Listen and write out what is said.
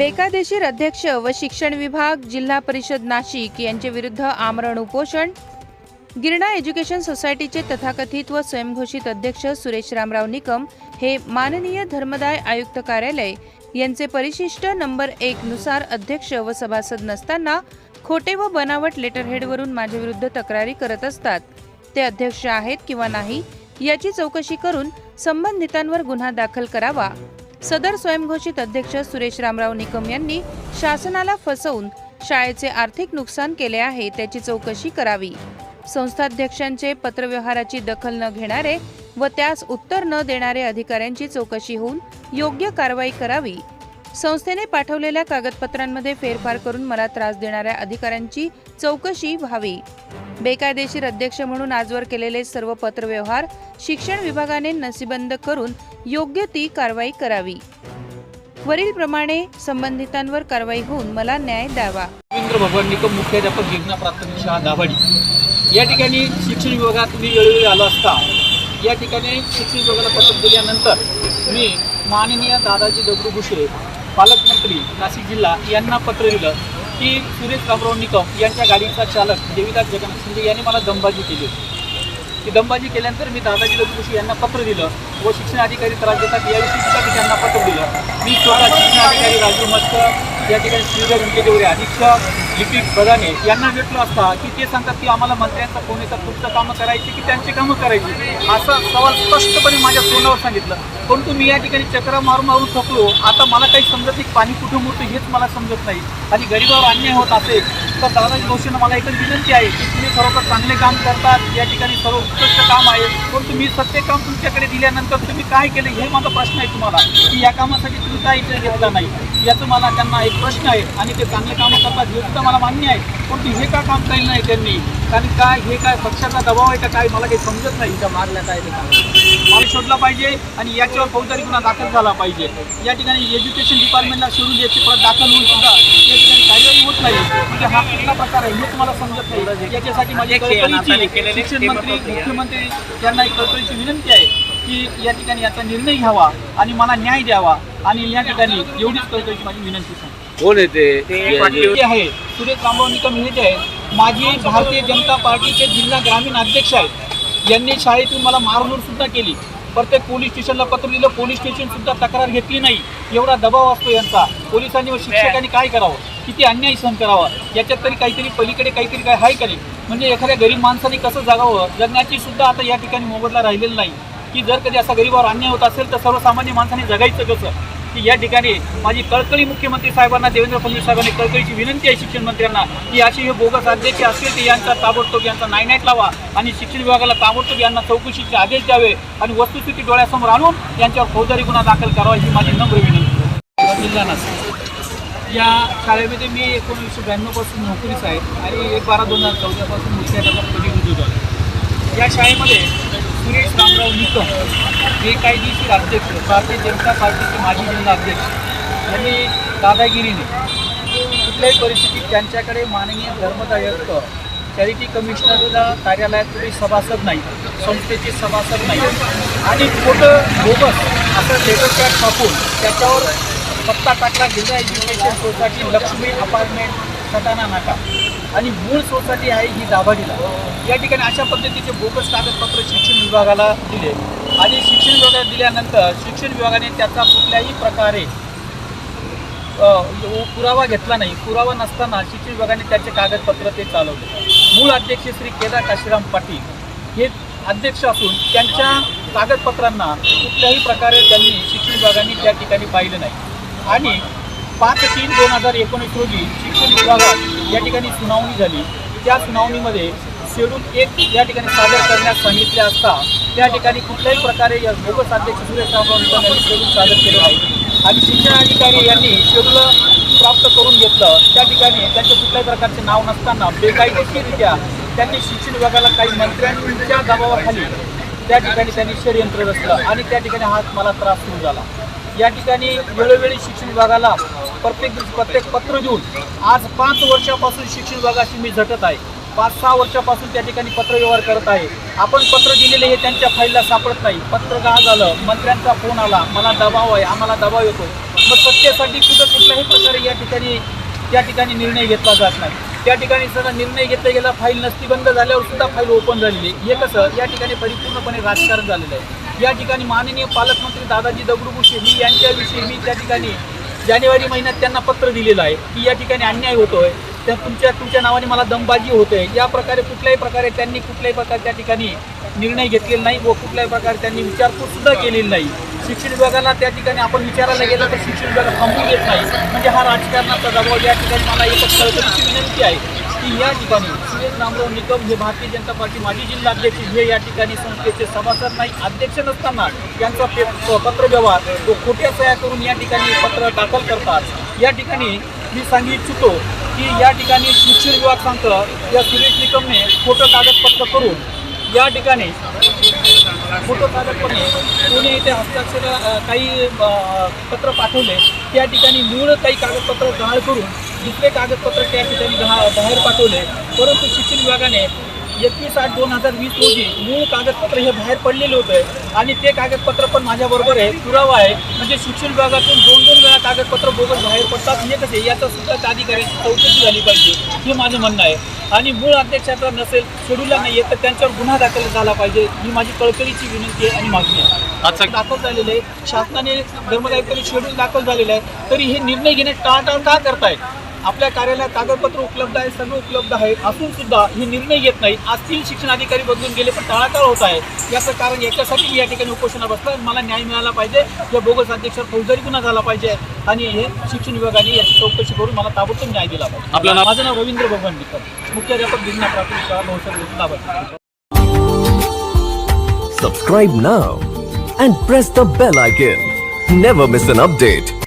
बेकायदेशीर अध्यक्ष व शिक्षण विभाग जिल्हा परिषद नाशिक यांचे विरुद्ध आमरण उपोषण गिरणा एज्युकेशन सोसायटीचे तथाकथित व स्वयंघोषित अध्यक्ष सुरेश रामराव निकम हे माननीय धर्मदाय आयुक्त कार्यालय यांचे परिशिष्ट नंबर एक नुसार अध्यक्ष व सभासद नसताना खोटे व बनावट लेटरहेडवरून माझ्याविरुद्ध तक्रारी करत असतात. ते अध्यक्ष आहेत किंवा नाही याची चौकशी करून संबंधितांवर गुन्हा दाखल करावा. सदर स्वयंघोषित अध्यक्ष सुरेश रामराव निकम यांनी शासनाला फसवून शाळेचे आर्थिक नुकसान केले आहे त्याची चौकशी करावी. संस्थाध्यक्षांचे पत्रव्यवहाराची दखल न घेणारे व त्यास उत्तर न देणारे अधिकाऱ्यांची चौकशी होऊन योग्य कारवाई करावी संस्थेने पाठवलेल्या कागदपत्रांमध्ये फेरफार करून मला त्रास देणाऱ्या अधिकाऱ्यांची चौकशी व्हावी. बेकायदेशीर अध्यक्ष म्हणून आजवर केलेले सर्व पत्रव्यवहार शिक्षण विभागाने नसीबंद करून योग्य ती कारवाई करावी. वरील प्रमाणे संबंधितांवर कारवाई होऊन मला न्याय द्यावा. रवींद्र भगवान निकम मुख्याध्यापक गिरणा प्राथमिक शाळा दाभाडी. या ठिकाणी शिक्षण विभागात मी वेळोवेळी आलो असता या ठिकाणी शिक्षण विभागाला पत्र दिल्यानंतर मी माननीय दादाजी दगडू भुसे पालकमंत्री नाशिक जिल्हा यांना पत्र दिलं की सुरेश रामराव निकम यांच्या गाडीचा चालक देवीदास जगन्नाथ शिंदे यांनी मला दमबाजी केली ती दमबाजी केल्यानंतर मी दादाजी दगडूशी यांना पत्र दिलं व शिक्षण अधिकारी त्रास देतात याविषयी सुद्धा मी त्यांना पत्र दिलं. मी स्वतः शिक्षण अधिकारी राजू मस्कर या ठिकाणी श्रीधर उंकेदेवरे अधीक्षक लिपिक बदाने यांना भेटलो असता की ते सांगतात की आम्हाला मंत्र्यांचा फोन येतात तुमचं कामं करायची की त्यांची कामं करायची? असा सवाल स्पष्टपणे माझ्या तोंडावर सांगितलं. परंतु मी या ठिकाणी चक्रा मारून मारून थकलो. आता मला काही समजत नाही पाणी कुठं मुरतं हेच मला समजत नाही. आणि गरीबावर अन्याय होत असेल तर दादाजी जोशींना मला एकच विनंती आहे की तुम्ही खरोखर चांगले काम करतात. या ठिकाणी सर्व उत्कृष्ट काम आहे. परंतु मी सत्य काम तुमच्याकडे दिल्यानंतर तुम्ही काय केले हे माझा प्रश्न आहे तुम्हाला. की या कामासाठी तुम्ही काय इतर घेतला नाही? याचं मला त्यांना एक प्रश्न आहे आणि ते चांगले कामं करतात हे सुद्धा मला मान्य आहे. परंतु हे का काम केलं नाही त्यांनी? कारण काय हे काय पक्षाचा दबाव आहे का काय मला काही समजत नाही त्या मारल्या काय ते काम मला शोधला पाहिजे आणि याच्यावर फौजदारी गुन्हा दाखल झाला पाहिजे. या ठिकाणी एज्युकेशन डिपार्टमेंटला शेड्यूल याची परत दाखल होऊन सुद्धा या ठिकाणी कार्यवाही होत नाही. म्हणजे हा कुठला प्रकार आहे हेच मला समजत नाही. याच्यासाठी माझी कळकळीची शिक्षण मंत्री मुख्यमंत्री यांना एक कळकळीची विनंती आहे की या ठिकाणी याचा निर्णय घ्यावा आणि मला न्याय द्यावा. आणि या ठिकाणी एवढीच कळकळीची माझी विनंती आहे. कोण येते आहे. सुरेश निकम हे जे आहेत माझी भारतीय जनता पार्टीचे जिल्हा ग्रामीण अध्यक्ष आहेत. यांनी शाळेतून मला मारहाण सुद्धा केली. प्रत्येक पोलीस स्टेशनला पत्र दिलं पोलीस स्टेशन सुद्धा तक्रार घेतली नाही. एवढा दबाव असतो यांचा. पोलिसांनी व शिक्षकांनी काय करावं? किती अन्याय सहन करावा? याच्यात तरी काहीतरी पलीकडे काहीतरी काय आहे का नाही? म्हणजे एखाद्या गरीब माणसाने कसं जगावं? जगण्याची सुद्धा आता या ठिकाणी मोबदला राहिलेला नाही. की जर कधी असा गरीबावर अन्याय होत असेल तर सर्वसामान्य माणसाने जगायचं कसं? की या ठिकाणी माझी कळकळी मुख्यमंत्री साहेबांना देवेंद्र फडणवीस साहेबांनी कळकळीची विनंती आहे शिक्षण मंत्र्यांना की अशी हे बोगस अध्यक्ष असतील ते यांचा ताबडतोब यांचा नायनाट लावा आणि शिक्षण विभागाला ताबडतोब यांना चौकशीचे आदेश द्यावे आणि वस्तुस्थिती डोळ्यासमोर आणून यांच्यावर फौजदारी गुन्हा दाखल करावा ही माझी नम्र विनंती जिल्हा नाशिक. या शाळेमध्ये मी एकोणीसशे ब्याण्णवपासून नोकरीच आहे आणि एक बारा दोन हजार चौदापासून मुख्याध्यापकपदी उद्योग आहे. या शाळेमध्ये सुरेश रामराव निकम बेकायदेशीर अध्यक्ष भारतीय जनता पार्टीचे माजी जिल्हा अध्यक्ष यांनी दादागिरीने कुठल्याही परिस्थितीत त्यांच्याकडे माननीय धर्मदायक चॅरिटी कमिशनरला कार्यालयात तुम्ही सभासद नाही संस्थेचे सभासद नाही. आणि खोटं बोगस असं लेटर पॅड छापून त्याच्यावर पत्ता टाकला जिल्हा education society Lakshmi apartment Satana नाका. आणि मूळ सोसायटी आहे ही दाभाडीला. या ठिकाणी अशा पद्धतीचे बोगस कागदपत्र शिक्षण विभागाला दिले. आणि शिक्षण विभागाला दिल्यानंतर शिक्षण विभागाने त्याचा कुठल्याही प्रकारे पुरावा घेतला नाही. पुरावा नसताना शिक्षण विभागाने त्याचे कागदपत्र ते चालवले. मूळ अध्यक्ष श्री केदार काशीराम पाटील हे अध्यक्ष असून त्यांच्या कागदपत्रांना कुठल्याही प्रकारे त्यांनी शिक्षण विभागाने त्या ठिकाणी पाहिलं नाही. आणि पाच तीन दोन हजार एकोणीस रोजी शिक्षण विभागात या ठिकाणी सुनावणी झाली. त्या सुनावणीमध्ये शेड्यूल एक या ठिकाणी सादर करण्यास सांगितले असता त्या ठिकाणी कुठल्याही प्रकारे या बोगस अध्यक्ष सुरेश रामराव यांनी शेड्यूल सादर केलं आहे. आणि शिक्षण अधिकारी यांनी शेड्यूल प्राप्त करून घेतलं. त्या ठिकाणी त्यांच्या कुठल्याही प्रकारचे नाव नसताना बेकायदेशीररित्या त्यांनी शिक्षण विभागाला काही मंत्र्यांच्या दबावाखाली त्या ठिकाणी त्यांनी षडयंत्र रचलं आणि त्या ठिकाणी हा मला त्रास सुरू झाला. या ठिकाणी वेळोवेळी शिक्षण विभागाला प्रत्येक प्रत्येक पत्र देऊन आज पाच वर्षापासून शिक्षण विभागाशी मी झटत आहे. पाच सहा वर्षापासून त्या ठिकाणी पत्रव्यवहार करत आहे. आपण पत्र दिलेले हे त्यांच्या फाईलला सापडत नाही. पत्र का झालं? मंत्र्यांचा फोन आला. मला दबाव आहे. आम्हाला दबाव येतो मग सत्तेसाठी कुठं कुठल्याही प्रकारे या ठिकाणी या ठिकाणी निर्णय घेतला जात नाही. त्या ठिकाणी सगळा निर्णय घेतला गेला फाईल नसती बंद झाल्यावर सुद्धा फाईल ओपन झालेली आहे. हे कसं? या ठिकाणी परिपूर्णपणे राजकारण झालेलं आहे. या ठिकाणी माननीय पालकमंत्री दादाजी दगडूभूषे मी यांच्याविषयी मी त्या ठिकाणी जानेवारी महिन्यात त्यांना पत्र दिलेलं आहे की या ठिकाणी अन्याय होतोय. त्या तुमच्या तुमच्या नावाने मला दमबाजी होते या प्रकारे कुठल्याही प्रकारे त्यांनी कुठल्याही प्रकारे त्या ठिकाणी निर्णय घेतलेला नाही व कुठल्याही प्रकारे त्यांनी विचारपूस सुद्धा केलेली नाही. शिक्षण विभागाला त्या ठिकाणी आपण विचारायला गेलं तर शिक्षण विभाग थांबू देत नाही. म्हणजे हा राजकारणाचा दबाव या ठिकाणी मला एकच कळकळीची विनंती आहे की या ठिकाणी सुरेश रामराव निकम हे भारतीय जनता पार्टी माजी जिल्हाध्यक्ष हे या ठिकाणी संस्थेचे सभासद नाही अध्यक्ष नसताना यांचा पे पत्रव्यवहार तो खोट्या सह्या करून या ठिकाणी पत्र दाखल करतात. या ठिकाणी मी सांगू इच्छितो की या ठिकाणी शिक्षण विभाग सांगतं या सुरेश निकमने खोटं कागदपत्र करून या ठिकाणी फोटो कागदपत्र कोणी इथे हस्ताक्षर काही पत्र पाठवले त्या ठिकाणी मूळ काही कागदपत्र गहाळ करून दुसरे कागदपत्र त्या ठिकाणी बाहेर पाठवले. परंतु शिक्षण विभागाने एकवीस आठ दोन हजार वीस रोजी मूळ कागदपत्र हे बाहेर पडलेले होते आणि ते कागदपत्र पण माझ्याबरोबर आहे पुरावा आहे. म्हणजे शिक्षण विभागातून दोन दोन वेळा कागदपत्र बोगस बाहेर पडतात हे कसे याचा सुद्धा त्या अधिकाऱ्यांची चौकशी झाली पाहिजे हे माझं म्हणणं आहे. आणि मूळ अध्यक्षाचा नसेल शेड्यूलला नाही तर त्यांच्यावर गुन्हा दाखल झाला पाहिजे ही माझी कळकळीची विनंती आहे आणि मागणी आहे. दाखल झालेले आहे शासनाने धर्मदायित्वाने शेड्यूल दाखल झालेलं आहे तरी हे निर्णय घेणे टाळटाळ का करतायत? आपल्या कार्यालयात कागदपत्र उपलब्ध आहे सगळं उपलब्ध आहे असून सुद्धा हे निर्णय घेत नाहीत आज तीन शिक्षण अधिकारी बदलून गेले पण टाळाटाळ होत आहे. याचं कारण याच्यासाठी मी या ठिकाणी उपोषणा बसला मला न्याय मिळाला पाहिजे. या बोगस अध्यक्षावर फौजदारी गुन्हा झाला पाहिजे. आणि हे शिक्षण विभागाने याची चौकशी करून मला ताबडतोब न्याय दिला पाहिजे. आपलं नाव? माझं नाव रवींद्र भगवान निकम मुख्याध्यापक जिल्हा प्राथमिक शाळा बहुसर दाबड Subscribe now and press the bell icon. Never miss an update.